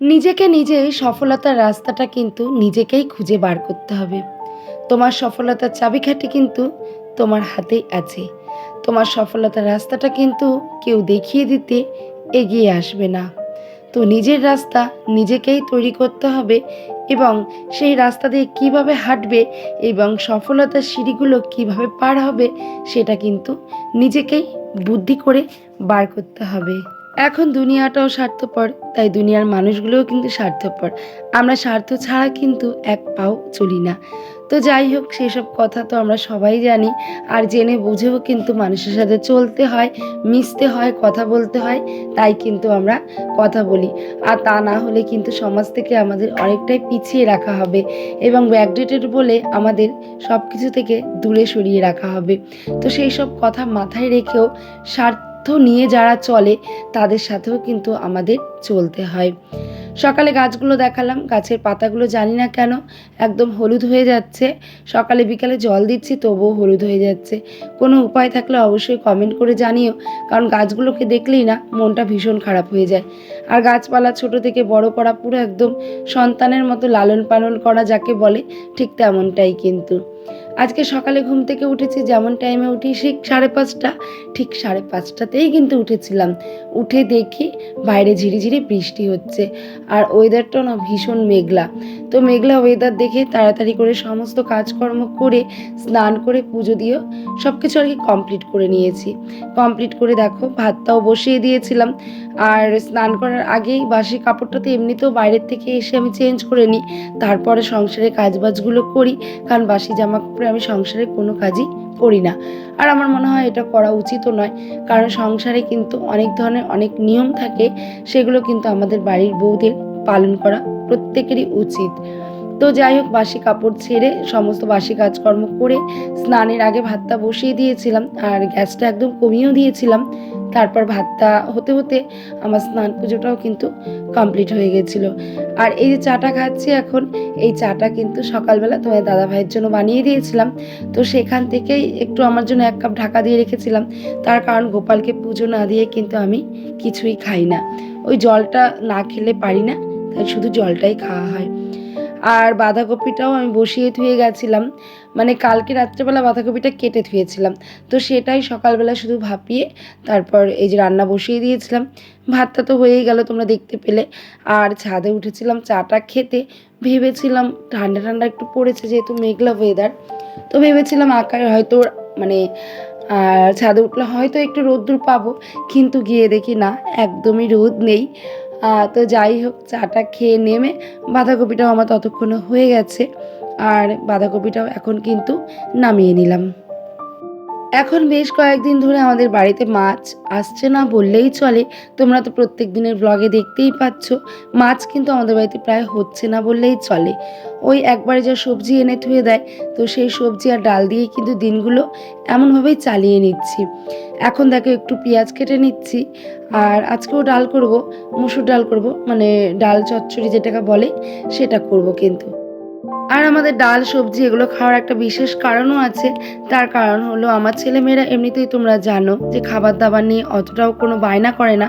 নিজেকে নিজেই সফলতার রাস্তাটা কিন্তু নিজেকেই খুঁজে বার করতে হবে। তোমার সফলতার চাবিকাঠি কিন্তু তোমার হাতেই আছে। তোমার সফলতার রাস্তাটা কিন্তু কেউ দেখিয়ে দিতে এগিয়ে আসবে না। তো নিজের রাস্তা নিজেকেই তৈরি করতে হবে এবং সেই রাস্তা দিয়ে কীভাবে হাঁটবে এবং সফলতার সিঁড়িগুলো কীভাবে পার হবে সেটা কিন্তু নিজেকেই বুদ্ধি করে বার করতে হবে। এখন দুনিয়াটাও স্বার্থপর, তাই দুনিয়ার মানুষগুলোও কিন্তু স্বার্থপর। আমরা স্বার্থ ছাড়া কিন্তু এক পাও চলি না। তো যাই হোক, সেসব কথা তো আমরা সবাই জানি। আর জেনে বুঝেও কিন্তু মানুষের সাথে চলতে হয়, মিশতে হয়, কথা বলতে হয়, তাই কিন্তু আমরা কথা বলি। আর তা না হলে কিন্তু সমাজ থেকে আমাদের অনেকটাই পিছিয়ে রাখা হবে এবং ব্যাকডেটেড বলে আমাদের সব কিছু থেকে দূরে সরিয়ে রাখা হবে। তো সেই সব কথা মাথায় রেখেও স্বার্থ নিয়ে যারা চলে, তাদের সাথেও কিন্তু আমাদের চলতে হয়। সকালে গাছগুলো দেখালাম, গাছের পাতাগুলো জানি না কেন একদম হলুদ হয়ে যাচ্ছে। সকালে বিকালে জল দিচ্ছি, তবুও হলুদ হয়ে যাচ্ছে। কোনো উপায় থাকলে অবশ্যই কমেন্ট করে জানিও, কারণ গাছগুলোকে দেখলেই না মনটা ভীষণ খারাপ হয়ে যায়। আর গাছপালা ছোট থেকে বড় করা পুরো একদম সন্তানের মতো লালন পালন করা যাকে বলে ঠিক তেমনটাই কিন্তু। আজকে সকালে ঘুম থেকে উঠেছি যেমন টাইমে উঠি ঠিক সাড়ে পাঁচটা, ঠিক সাড়ে পাঁচটাতেই কিন্তু উঠেছিলাম। উঠে দেখি বাইরে ঝিরিঝিরি বৃষ্টি হচ্ছে আর ওয়েদারটা না ভীষণ মেঘলা। তো মেঘলা ওয়েদার দেখে তাড়াতাড়ি করে সমস্ত কাজকর্ম করে, স্নান করে, পুজো দিয়েও সব কিছু আর কি কমপ্লিট করে নিয়েছি। কমপ্লিট করে দেখো, ভাতটাও বসিয়ে দিয়েছিলাম। আর স্নান করার আগেই বাসি কাপড়টা তো এমনিতেও বাইরের থেকে এসে আমি চেঞ্জ করে নিই। তারপরে সংসারের কাজবাজগুলো করি, কারণ বাসি জামা কাপড়ে আমি সংসারের কোনো কাজই করি না। আর আমার মনে হয় এটা করা উচিতও নয়, কারণ সংসারে কিন্তু অনেক ধরনের অনেক নিয়ম থাকে, সেগুলো কিন্তু আমাদের বাড়ির বউদের পালন করা প্রত্যেকেরই উচিত। তো যাই হোক, বাসি কাপড় ছেড়ে সমস্ত বাসি কাজকর্ম করে স্নানের আগে ভাতটা বসিয়ে দিয়েছিলাম আর গ্যাসটা একদম কমিয়েও দিয়েছিলাম। তারপর ভাতটা হতে হতে আমার স্নান পুজোটাও কিন্তু কমপ্লিট হয়ে গেছিল। আর এই যে চাটা খাচ্ছি এখন, এই চাটা কিন্তু সকালবেলা তোমার দাদা ভাইয়ের জন্য বানিয়ে দিয়েছিলাম। তো সেখান থেকেই একটু আমার জন্য এক কাপ ঢাকা দিয়ে রেখেছিলাম। তার কারণ গোপালকে পুজো না দিয়ে কিন্তু আমি কিছুই খাই না। ওই জলটা না খেলে পারি না। তাই শুধু জলটাই খাওয়া হয়। আর বাঁধাকপিটাও আমি বসিয়ে ধুয়ে গেছিলাম। মানে কালকে রাত্রেবেলা বাঁধাকপিটা কেটে ধুয়েছিলাম। তো সেটাই সকালবেলা শুধু ভাপিয়ে তারপর এই যে রান্না বসিয়ে দিয়েছিলাম। ভাতটা তো হয়েই গেল তোমরা দেখতে পেলে। আর ছাদে উঠেছিলাম চাটা খেতে। ভেবেছিলাম ঠান্ডা ঠান্ডা একটু পড়েছে যেহেতু মেঘলা ওয়েদার তো ভেবেছিলাম আকারে হয়তো মানে আর ছাদে উঠলে হয়তো একটু রোদ্দুর পাবো। কিন্তু গিয়ে দেখি না, একদমই রোদ নেই। তো যাই হোক, চাটা খেয়ে নেমে বাঁধাকপিটাও আমার ততক্ষণে হয়ে গেছে। আর বাঁধাকপিটাও এখন কিন্তু নামিয়ে নিলাম। এখন বেশ কয়েকদিন ধরে আমাদের বাড়িতে মাছ আসছে না বললেই চলে। তোমরা তো প্রত্যেক দিনের ব্লগে দেখতেই পাচ্ছ, মাছ কিন্তু আমাদের বাড়িতে প্রায় হচ্ছে না বললেই চলে। ওই একবারে যা সবজি এনে থুয়ে দেয়, তো সেই সবজি আর ডাল দিয়েই কিন্তু দিনগুলো এমনভাবেই চালিয়ে নিচ্ছি। এখন দেখো একটু পেঁয়াজ কেটে নিচ্ছি, আর আজকেও ডাল করব, মুসুর ডাল করব মানে ডাল চচ্চড়ি যেটাকে বলে, সেটা করব কিন্তু। আর আমাদের ডাল, সবজি এগুলো খাওয়ার একটা বিশেষ কারণও আছে। তার কারণ হলো আমার ছেলেমেয়েরা এমনিতেই তোমরা জানো যে খাবার দাবার নিয়ে অতটাও কোনো বায়না করে না।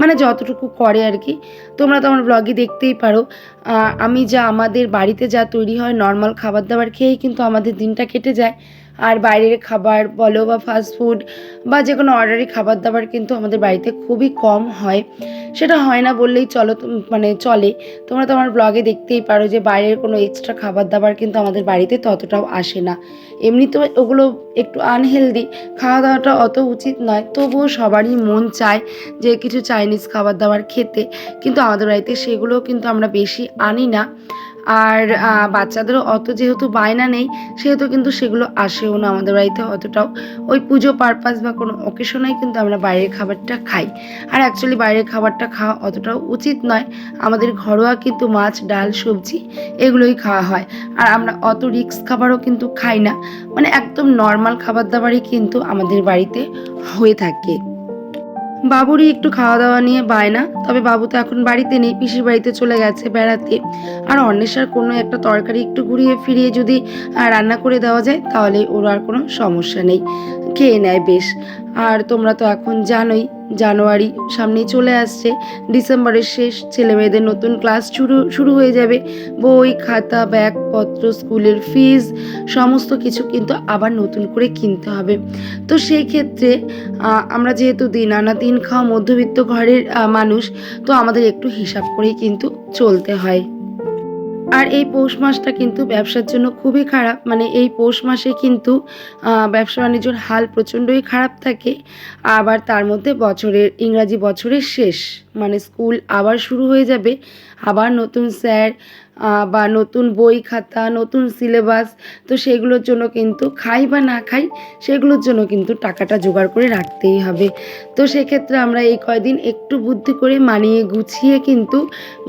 মানে যতটুকু করে আর কি। তোমরা তো আমার ব্লগে দেখতেই পারো। আমি যা আমাদের বাড়িতে যা তৈরি হয় নর্মাল খাবার দাবার খেয়েই কিন্তু আমাদের দিনটা কেটে যায়। আর বাইরের খাবার বলো বা ফাস্ট ফুড বা যে কোনো অর্ডারি খাবার দাবার কিন্তু আমাদের বাড়িতে খুবই কম হয়। সেটা হয় না বললেই চলো মানে চলে। তোমরা তো আমার ব্লগে দেখতেই পারো যে বাইরের কোনো এক্সট্রা খাবার দাবার কিন্তু আমাদের বাড়িতে ততটাও আসে না। এমনি তো ওগুলো একটু আনহেলদি খাওয়া দাওয়াটা অত উচিত নয়, তবুও সবারই মন চায় যে কিছু চাইনিজ খাবার দাবার খেতে। কিন্তু আমাদের বাড়িতে সেগুলো কিন্তু আমরা বেশি আনি না। আর বাচ্চাদেরও অত যেহেতু বায়না নেই, সেহেতু কিন্তু সেগুলো আসেও না আমাদের বাড়িতে অতটাও। ওই পুজো পারপাস বা কোনো অকেশনেই কিন্তু আমরা বাইরের খাবারটা খাই। আর অ্যাকচুয়ালি বাইরের খাবারটা খাওয়া অতটাও উচিত নয়। আমাদের ঘরোয়া কিন্তু মাছ, ডাল, সবজি এগুলোই খাওয়া হয়। আর আমরা অত রিক্স খাবারও কিন্তু খাই না। মানে একদম নর্মাল খাবার দাবারই কিন্তু আমাদের বাড়িতে হয়ে থাকে। বাবুরই একটু খাওয়া দাওয়া নিয়ে বায় না। তবে বাবু তো এখন বাড়িতে নেই, পিসির বাড়িতে চলে গেছে বেড়াতে। আর অন্বেষার কোনো একটা তরকারি একটু ঘুরিয়ে ফিরিয়ে যদি রান্না করে দেওয়া যায়, তাহলে ওর আর কোনো সমস্যা নেই। খেয়ে নেয় বেশ। আর তোমরা তো এখন জানোই, জানুয়ারি সামনেই চলে আসছে। ডিসেম্বরের শেষ ছেলে মেয়েদের নতুন ক্লাস শুরু শুরু হয়ে যাবে। বই, খাতা, ব্যাগপত্র, স্কুলের ফিজ, সমস্ত কিছু কিন্তু আবার নতুন করে কিনতে হবে। তো সেই ক্ষেত্রে আমরা যেহেতু দিন, আনা দিন খাওয়া মধ্যবিত্ত ঘরের মানুষ, তো আমাদের একটু হিসাব করেই কিন্তু চলতে হয়। আর এই পৌষ মাসটা কিন্তু ব্যবসার জন্য খুবই খারাপ। মানে এই পৌষ মাসে কিন্তু ব্যবসা বাণিজ্যর হাল প্রচণ্ডই খারাপ থাকে। আবার তার মধ্যে বছরের, ইংরাজি বছরের শেষ। মানে স্কুল আবার শুরু হয়ে যাবে। আবার নতুন স্যার বা নতুন বই খাতা, নতুন সিলেবাস তো সেগুলোর জন্য কিন্তু খাই বা না খাই, সেগুলোর জন্য কিন্তু টাকাটা জোগাড় করে রাখতেই হবে। তো সেক্ষেত্রে আমরা এই কয়দিন একটু বুদ্ধি করে মানিয়ে গুছিয়ে কিন্তু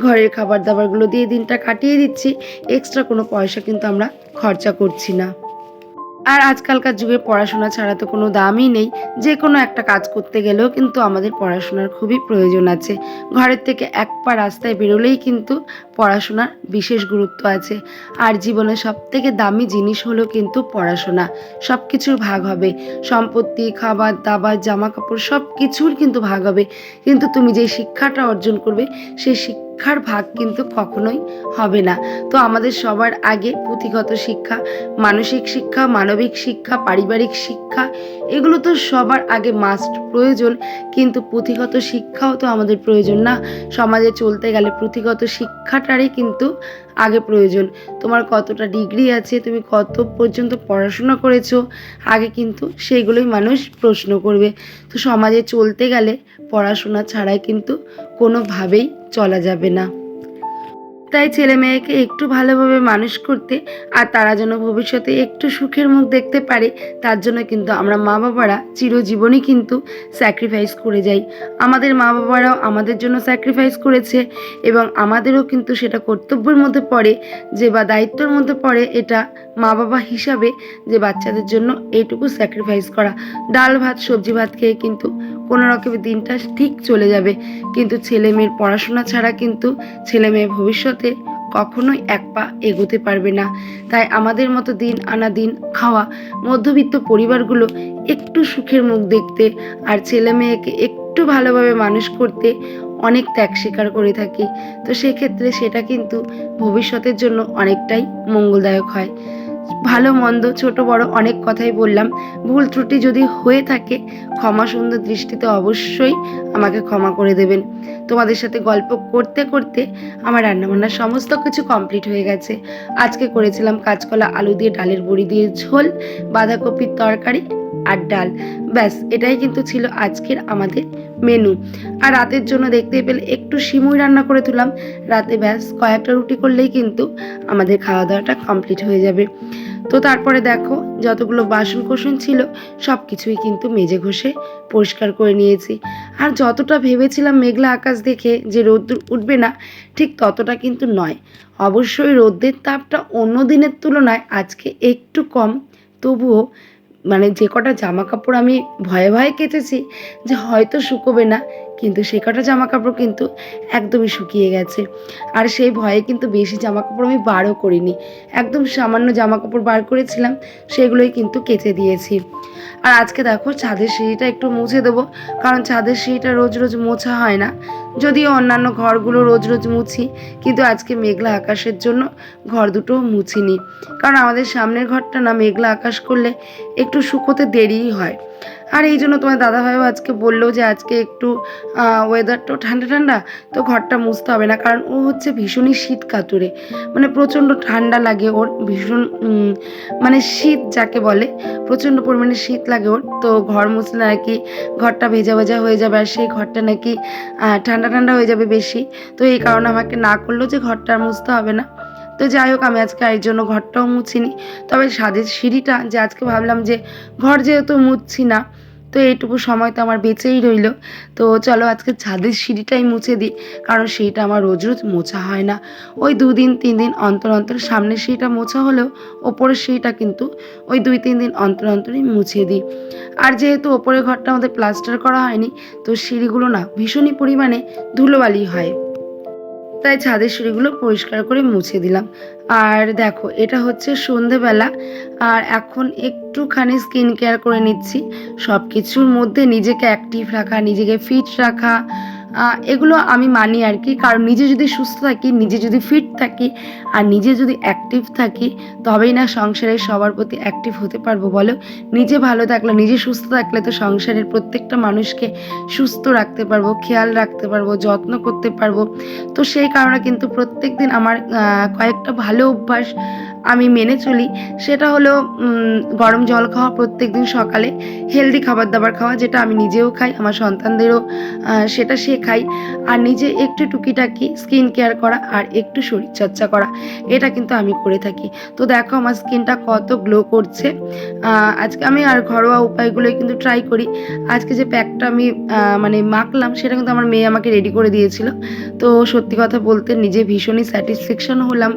ঘরের খাবার দাবারগুলো দিয়ে দিনটা কাটিয়ে দিচ্ছি। এক্সট্রা কোনো পয়সা কিন্তু আমরা খরচা করছি না। আর আজকালকার যুগে পড়াশোনা ছাড়া তো কোনো দামই নেই। যে কোনো একটা কাজ করতে গেলেও কিন্তু আমাদের পড়াশোনার খুবই প্রয়োজন আছে। ঘরের থেকে এক পা রাস্তায় বেরোলেই কিন্তু পড়াশোনার বিশেষ গুরুত্ব আছে। আর জীবনের সব থেকে দামি জিনিস হলো কিন্তু পড়াশোনা। সব কিছুর ভাগ হবে। সম্পত্তি, খাবার, দাবার জামা কাপড় সব কিছুর কিন্তু ভাগ হবে। কিন্তু তুমি যে শিক্ষাটা অর্জন করবে, সেই শিক্ষার ভাগ কিন্তু কখনোই হবে না। তো আমাদের সবার আগে পুঁথিগত শিক্ষা, মানসিক শিক্ষা, মানবিক শিক্ষা, পারিবারিক শিক্ষা, এগুলো তো সবার আগে মাস্ট প্রয়োজন। কিন্তু পুঁথিগত শিক্ষাও তো আমাদের প্রয়োজন না। সমাজে চলতে গেলে পুঁথিগত শিক্ষাটারই কিন্তু আগে প্রয়োজন। তোমার কতটা ডিগ্রি আছে, তুমি কত পর্যন্ত পড়াশোনা করেছ, আগে কিন্তু সেইগুলোই মানুষ প্রশ্ন করবে। তো সমাজে চলতে গেলে পড়াশোনা ছাড়াই কিন্তু কোনোভাবেই চলা যাবে না। তাই ছেলে মেয়েকে একটু ভালোভাবে মানুষ করতে আর তারা যেন ভবিষ্যতে একটু সুখের মুখ দেখতে পারে, তার জন্য কিন্তু আমরা মা বাবারা চিরজীবনই কিন্তু স্যাক্রিফাইস করে যাই। আমাদের মা বাবারাও আমাদের জন্য স্যাক্রিফাইস করেছে এবং আমাদেরও কিন্তু সেটা কর্তব্যের মধ্যে পড়ে, যে বা দায়িত্বের মধ্যে পড়ে এটা মা বাবা হিসাবে যে বাচ্চাদের জন্য এইটুকু স্যাক্রিফাইস করা। ডাল ভাত, সবজি ভাত খেয়ে কিন্তু কোনো রকমের দিনটা ঠিক চলে যাবে। কিন্তু ছেলে মেয়ের পড়াশোনা ছাড়া কিন্তু ছেলে মেয়ে ভবিষ্যতে কখনোই এক পা এগোতে পারবে না। তাই আমাদের মতো দিন আনা দিন খাওয়া, মধ্যবিত্ত পরিবারগুলো একটু সুখের মুখ দেখতে আর ছেলে মেয়েকে একটু ভালোভাবে মানুষ করতে অনেক ত্যাগ স্বীকার করে থাকি। তো সেক্ষেত্রে সেটা কিন্তু ভবিষ্যতের জন্য অনেকটাই মঙ্গলদায়ক হয়। ভালো, মন্দ, ছোট, বড় অনেক কথাই বললাম। ভুল ত্রুটি যদি হয়ে থাকে, ক্ষমা সুন্দর দৃষ্টিতে অবশ্যই আমাকে ক্ষমা করে দেবেন। তোমাদের সাথে গল্প করতে করতে আমার রান্নাবান্না সমস্ত কিছু কমপ্লিট হয়ে গেছে। আজকে করেছিলাম কাঁচকলা আলু দিয়ে ডালের বড়ি দিয়ে ঝোল, বাঁধাকপির তরকারি আর ডাল। ব্যাস, এটাই কিন্তু ছিল আজকের আমাদের মেনু আর রাতের জন্য দেখতে পেলে একটু সিমুই রান্না করে তুললাম। রাতে ব্যাস, কয়েকটা রুটি করলেই কিন্তু আমাদের খাওয়া দাওয়াটা কমপ্লিট হয়ে যাবে। তো তারপরে দেখো, যতগুলো বাসন কোসন ছিল সব কিছুই কিন্তু মেজে ঘষে পরিষ্কার করে নিয়েছি। আর যতটা ভেবেছিলাম মেঘলা আকাশ দেখে যে রোদ উঠবে না, ঠিক ততটা কিন্তু নয়। অবশ্যই রোদের তাপটা অন্য দিনের তুলনায় আজকে একটু কম। তবুও মানে যে কটা জামা কাপড় আমি ভয়ে ভয়ে কেটেছি যে হয়তো শুকোবে না কিন্তু সে কটা জামা কাপড় কিন্তু একদমই শুকিয়ে গেছে। আর সেই ভয়ে কিন্তু বেশি জামা কাপড় আমি বারও করিনি। একদম সামান্য জামা কাপড় বার করেছিলাম, সেগুলোই কিন্তু কেচে দিয়েছি। আর আজকে দেখো ছাদের সিঁড়িটা একটু মুছে দেবো, কারণ ছাদের সিঁড়িটা রোজ রোজ মোছা হয় না। যদিও অন্যান্য ঘরগুলো রোজ রোজ মুছি, কিন্তু আজকে মেঘলা আকাশের জন্য ঘর দুটো মুছিনি। কারণ আমাদের সামনের ঘরটা না মেঘলা আকাশ করলে একটু শুকোতে দেরিই হয়। আর এই জন্য তোমার দাদাভাইও আজকে বলল যে আজকে একটু ওয়েদারটাও ঠান্ডা ঠান্ডা, তো ঘরটা মুছতে হবে না, কারণ ও হচ্ছে ভীষণই শীত কাতুরে। মানে প্রচণ্ড ঠান্ডা লাগে ওর, ভীষণ মানে শীত যাকে বলে, প্রচণ্ড পরিমাণে শীত লাগে ওর, তো ঘর মুছলে আর কি ঘরটা ভেজা ভেজা হয়ে যাবে আর সেই ঘরটা নাকি ঠান্ডা ঠান্ডা হয়ে যাবে বেশি। তো এই কারণে আমাকে না করলেও যে ঘরটা আর মুছতে হবে না। তো যাই হোক, আমি আজকে এর জন্য ঘরটাও মুছিনি। তবে সাদের সিঁড়িটা যে আজকে ভাবলাম যে ঘর যেহেতু মুছছি না, তো এইটুকু সময় তো আমার বেঁচেই রইল। তো চলো আজকে ছাদের সিঁড়িটাই মুছে দিই, কারণ সেইটা আমার রোজ রোজ মোছা হয় না। ওই দুদিন, তিন দিন অন্তর অন্তর সামনের সিঁড়িটা মোছা হলেও ওপরের সিঁড়িটা কিন্তু ওই দুই, তিন দিন অন্তর অন্তরই মুছে দিই। আর যেহেতু ওপরের ঘরটা আমাদের প্লাস্টার করা হয়নি, তো সিঁড়িগুলো না ভীষণই পরিমাণে ধুলোবালি হয়। তাই ছাদের সিঁড়িগুলো পরিষ্কার করে মুছে দিলাম। আর দেখো, এটা হচ্ছে সন্ধেবেলা। আর এখন একটুখানি স্কিন কেয়ার করে নিচ্ছি। সব কিছুর মধ্যে নিজেকে অ্যাক্টিভ রাখা, নিজেকে ফিট রাখা এগুলো আমি মানি আর কি। কারণ নিজে যদি সুস্থ থাকি, নিজে যদি ফিট থাকি আর নিজে যদি অ্যাক্টিভ থাকি, তবেই না সংসারের সবার প্রতি অ্যাক্টিভ হতে পারব বলো? নিজে ভালো থাকলে, নিজে সুস্থ থাকলে তো সংসারের প্রত্যেকটা মানুষকে সুস্থ রাখতে পারব, খেয়াল রাখতে পারব, যত্ন করতে পারব। তো সেই কারণে কিন্তু প্রত্যেক দিন আমার কয়েকটা ভালো অভ্যাস আমি মেনে চলি, সেটা হলো গরম জল খাওয়া প্রত্যেক দিন সকালে হেলদি খাবার দাবার খাওয়া, যেটা আমি নিজেও খাই, আমার সন্তানদেরও সেটা শেখাই আর নিজে একটু টুকিটাকি স্কিন কেয়ার করা আর একটু শরীরচর্চা করা, এটা কিন্তু আমি করে থাকি। তো দেখো, আমার স্কিনটা কত গ্লো করছে। আজকে আমি আর ঘরোয়া উপায়গুলোই কিন্তু ট্রাই করি। আজকে যে প্যাকটা আমি মানে মাখলাম, সেটা কিন্তু আমার মেয়ে আমাকে রেডি করে দিয়েছিল। তো সত্যি কথা বলতে নিজে ভীষণই স্যাটিসফ্যাকশন হলাম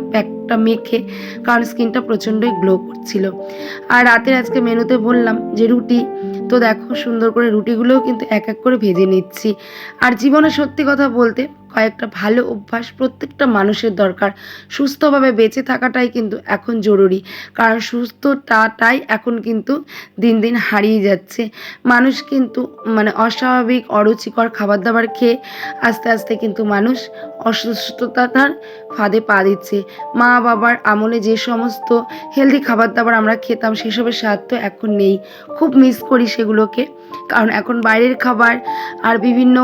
প্যাকটা মেখে কারণ স্কিনটা প্রচণ্ডই গ্লো করছিল। আর রাতের আজকে মেনুতে বললাম যে, রুটি। তো দেখো সুন্দর করে রুটিগুলোও কিন্তু এক এক করে ভেজে নিচ্ছি। আর জীবনে সত্যি কথা বলতে কয়েকটা ভালো অভ্যাস প্রত্যেকটা মানুষের দরকার। সুস্থভাবে বেঁচে থাকাটাই কিন্তু এখন জরুরি। কারণ সুস্থতাটাই এখন কিন্তু দিন দিন হারিয়ে যাচ্ছে। মানুষ কিন্তু মানে অস্বাভাবিক, অরুচিকর খাবার দাবার খেয়ে আস্তে আস্তে কিন্তু মানুষ অসুস্থতার ফাঁদে পা দিচ্ছে। মা বাবার আমলে যে সমস্ত হেলদি খাবার দাবার আমরা খেতাম, সেসবের স্বাদ তো এখন নেই। খুব মিস করি সেগুলোকে। কারণ এখন বাইরের খাবার আর বিভিন্ন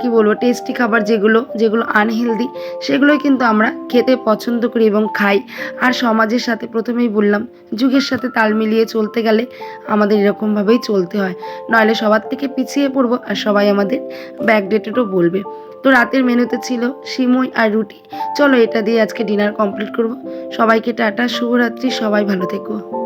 কি বলব টেস্টি খাবার যেগুলো যেগুলো আনহেলদি সেগুলোই কিন্তু আমরা খেতে পছন্দ করি এবং খাই। আর সমাজের সাথে প্রথমেই বললাম, যুগের সাথে তাল মিলিয়ে চলতে গেলে আমাদের এরকমভাবেই চলতে হয়। নইলে সবার থেকে পিছিয়ে পড়ব আর সবাই আমাদের ব্যাকডেটেডও বলবে। তো রাতের মেনুতে ছিল সিমই আর রুটি। চলো এটা দিয়ে আজকে ডিনার কমপ্লিট করব। সবাইকে টাটা, শুভরাত্রি, সবাই ভালো থেকো।